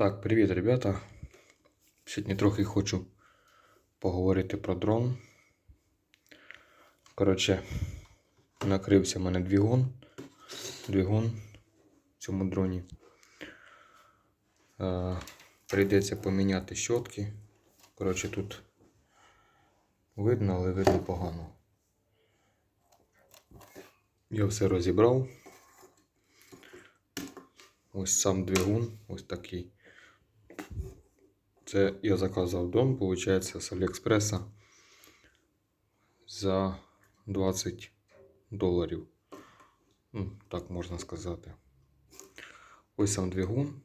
Так, привіт, ребята. Сьогодні трохи хочу поговорити про дрон. Коротше, накрився в мене двигун. Двигун в цьому дроні. Е, прийдеться поміняти щотки. Коротше, тут видно, але видно погано. Я все розібрав. Ось сам двигун, ось такий. Це я заказав дрон, виходить, з Аліекспреса за 20 доларів. Ну, так можна сказати. Ось сам двигун,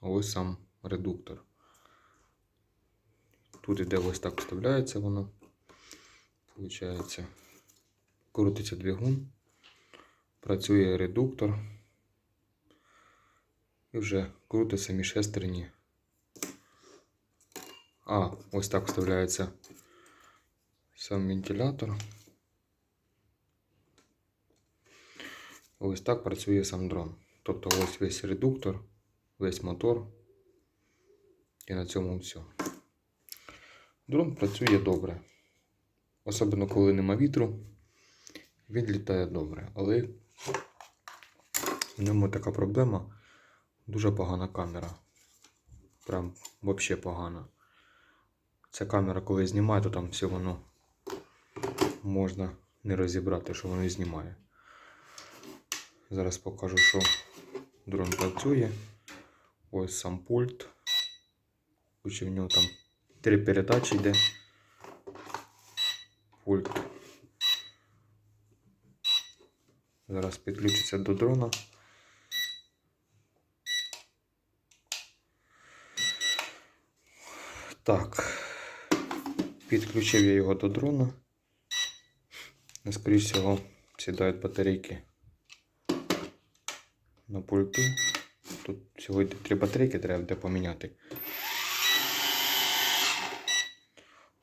ось сам редуктор. Тут іде ось так вставляється воно. Получається, крутиться двигун, працює редуктор. І вже круто самі шестерні. А, ось так вставляється сам вентилятор. Ось так працює сам дрон. Тобто ось весь редуктор, весь мотор. І на цьому все. Дрон працює добре. Особливо коли нема вітру, він літає добре. Але в ньому така проблема. Дуже погана камера. Прям взагалі погана. Ця камера, коли знімає, то там все воно можна не розібрати, що воно і знімає. Зараз покажу, що дрон працює. Ось сам пульт. Хоч в нього там три передачі йде. Пульт. Зараз підключиться до дрона. Так, підключив я його до дрона. Скоріше всього, сідають батарейки на пульту. Тут сьогодні три батарейки треба буде поміняти.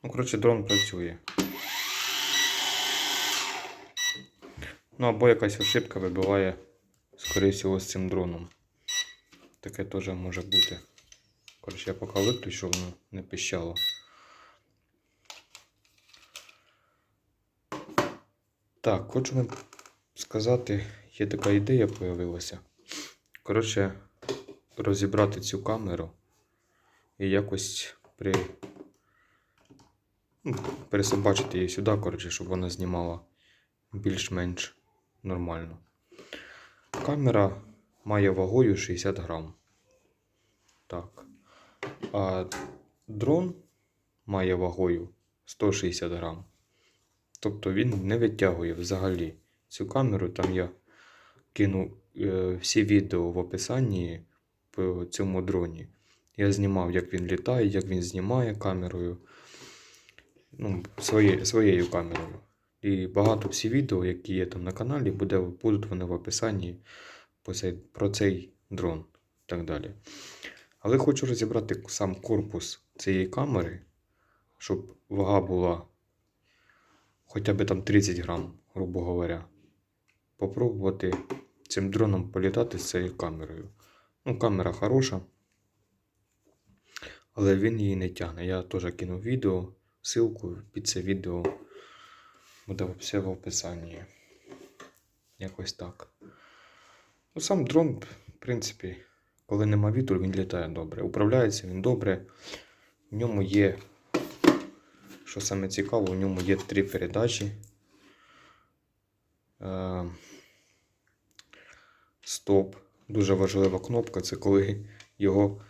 Ну, коротше, дрон працює. Ну, або якась ошибка вибиває, скоріше всього, з цим дроном. Таке теж може бути. Коротше, я поки виключу, воно не пищало. Так, хочу вам сказати, є така ідея появилася. Коротше, розібрати цю камеру і якось при... ну, пересобачити її сюди, коротше, щоб вона знімала більш-менш нормально. Камера має вагою 60 грам. Так. А дрон має вагою 160 грам. Тобто він не витягує взагалі цю камеру. Там я кину е, всі відео в описанні по цьому дроні. Я знімав, як він літає, як він знімає камерою. Ну, своє, своєю камерою. І багато всі відео, які є там на каналі, буде, будуть вони в описанні по цей, про цей дрон і так далі. Але хочу розібрати сам корпус цієї камери, щоб вага була хоча б там 30 грам, грубо говоря. Попробувати цим дроном політати з цією камерою. Ну, камера хороша, але він її не тягне. Я теж кинув відео, ссылку під це відео буде все в описанні. Якось так. Ну, сам дрон, в принципі. Коли нема вітру, він літає добре. Управляється він добре. В ньому є, що саме цікаво, в ньому є три передачі. Е, Стоп. Дуже важлива кнопка це коли його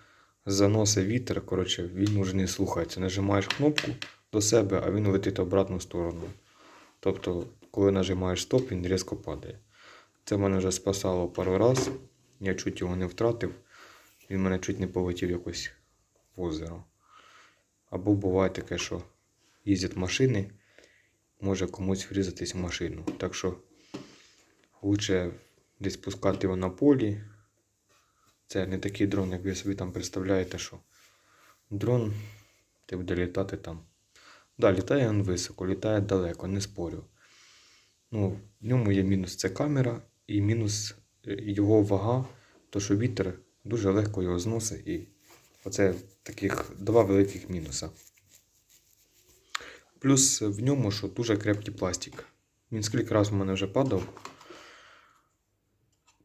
заносить вітер. Коротше, він уже не слухається. Нажимаєш кнопку до себе, а він летить обратну сторону. Тобто, коли нажимаєш стоп, він різко падає. Це мене вже спасало пару раз. Я чуть його не втратив. Він мене чуть не полетів якось в озеро. Або буває таке, що їздять машини, може комусь врізатись в машину. Так що лучше десь пускати його на полі. Це не такий дрон, як ви собі там представляєте, що дрон ти буде літати там. Да, літає він високо, літає далеко, не спорю. Ну, в ньому є мінус це камера і мінус е, його вага, то що вітер дуже легко його зносить і Оце таких два великих мінуса. Плюс в ньому, що дуже крепкий пластик. Він скільки раз в мене вже падав.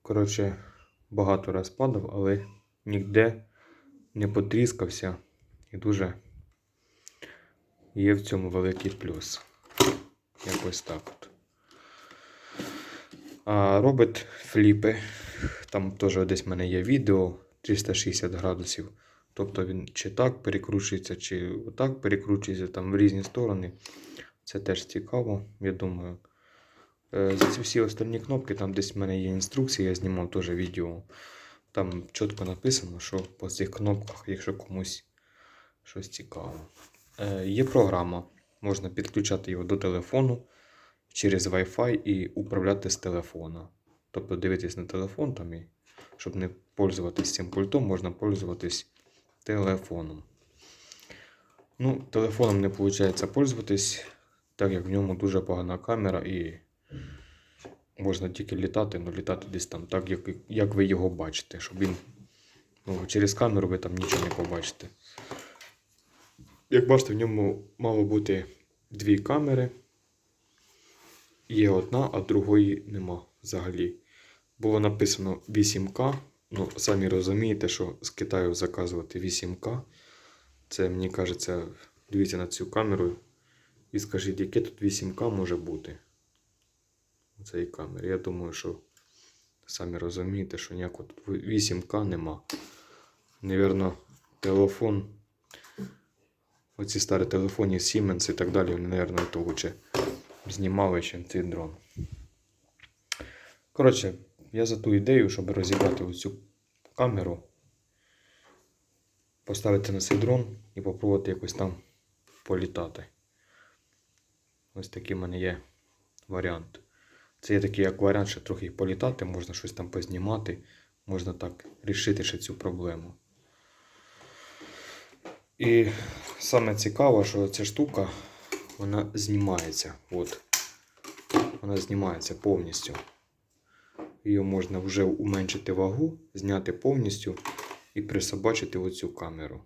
Коротше, багато раз падав, але ніде не потріскався. І дуже є в цьому великий плюс. Якось так от. А робить фліпи. Там теж десь в мене є відео 360 градусів. Тобто він чи так перекручується, чи отак перекручується там в різні сторони. Це теж цікаво, я думаю. Е, За ці всі остальні кнопки, там десь в мене є інструкція, я знімав теж відео. Там чітко написано, що по цих кнопках, якщо комусь щось цікаво. Е, Є програма, можна підключати його до телефону через Wi-Fi і управляти з телефона. Тобто дивитись на телефон там і щоб не пользуватись цим пультом, можна пользуватись телефоном. Ну, телефоном не виходить пользуватись, так як в ньому дуже погана камера і можна тільки літати, але літати десь там так, як, як ви його бачите, щоб він. Ну, через камеру ви там нічого не побачите. Як бачите, в ньому мало бути дві камери. Є одна, а другої нема взагалі. Було написано 8К. Ну, самі розумієте, що з Китаю заказувати 8К. Це, мені кажеться, дивіться на цю камеру і скажіть, яке тут 8К може бути у цій камері. Я думаю, що самі розумієте, що ніякого тут 8К нема. Невірно, телефон. Оці старі телефони Siemens і так далі, вони, напевно, то лучше знімали, ніж цей дрон. Коротше, я за ту ідею, щоб розібрати оцю камеру, поставити на цей дрон і попробувати якось там політати. Ось такий в мене є варіант. Це є такий як варіант, що трохи політати, можна щось там познімати, можна так рішити ще цю проблему. І саме цікаво, що ця штука вона знімається. От. Вона знімається повністю. Її можна вже уменшити вагу, зняти повністю і присобачити оцю камеру.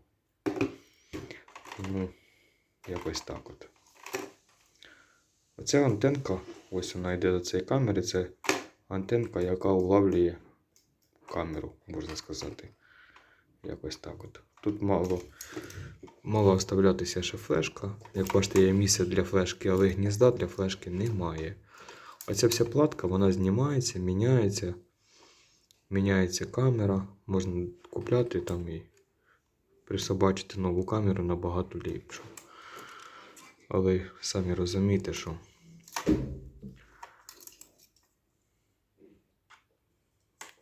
Ну, якось так от. Оця антенка, ось вона йде до цієї камери, це антенка, яка улавлює камеру, можна сказати. Якось так от. Тут мало, мало вставлятися ще флешка. Як бачите, є місце для флешки, але гнізда для флешки немає. Оця вся платка, вона знімається, міняється. Міняється камера. Можна купляти там і присобачити нову камеру набагато ліпшу. Але самі розумієте, що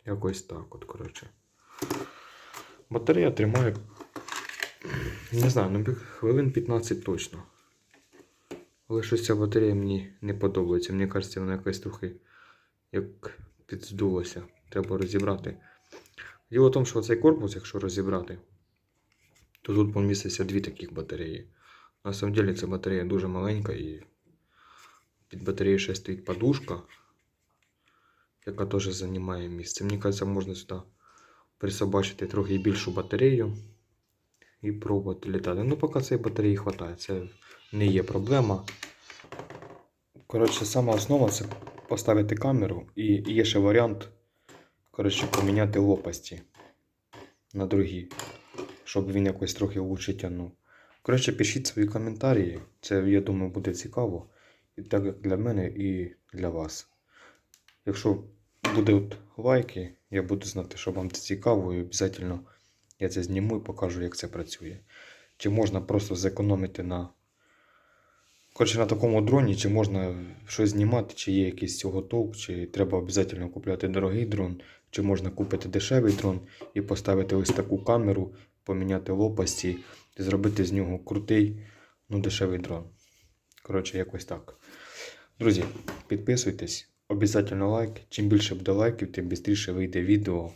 якось так от, коротше. Батарея тримає, не знаю, ну хвилин 15 точно. Але щось ця батарея мені не подобається. Мені кажеться, вона якась трохи як підздулася. Треба розібрати. Діло в тому, що цей корпус, якщо розібрати, то тут поміститься дві таких батареї. На самом деле ця батарея дуже маленька і під батареєю ще стоїть подушка, яка теж займає місце. Мені кажеться, можна сюди присобачити трохи більшу батарею і пробувати літати. Ну, поки цієї батареї вистачає, це не є проблема. Коротше, сама основа це поставити камеру і є ще варіант коротше, поміняти лопасті на другі, щоб він якось трохи лучше тягнув. Коротше, пишіть свої коментарі. Це, я думаю, буде цікаво. І так як для мене і для вас. Якщо будуть лайки, я буду знати, що вам це цікаво, і обов'язково я це зніму і покажу, як це працює. Чи можна просто зекономити на. Коротше, на такому дроні, чи можна щось знімати, чи є якийсь цього толк, чи треба обов'язково купляти дорогий дрон, чи можна купити дешевий дрон і поставити ось таку камеру, поміняти лопасті і зробити з нього крутий, ну, дешевий дрон. Коротше, якось так. Друзі, підписуйтесь, обов'язково лайк. Чим більше буде лайків, тим швидше вийде відео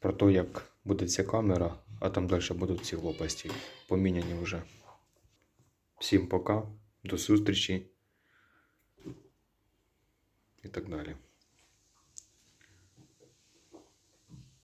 про те, як буде ця камера, а там далі будуть ці лопасті поміняні вже. Всім пока, до зустрічі і так далі.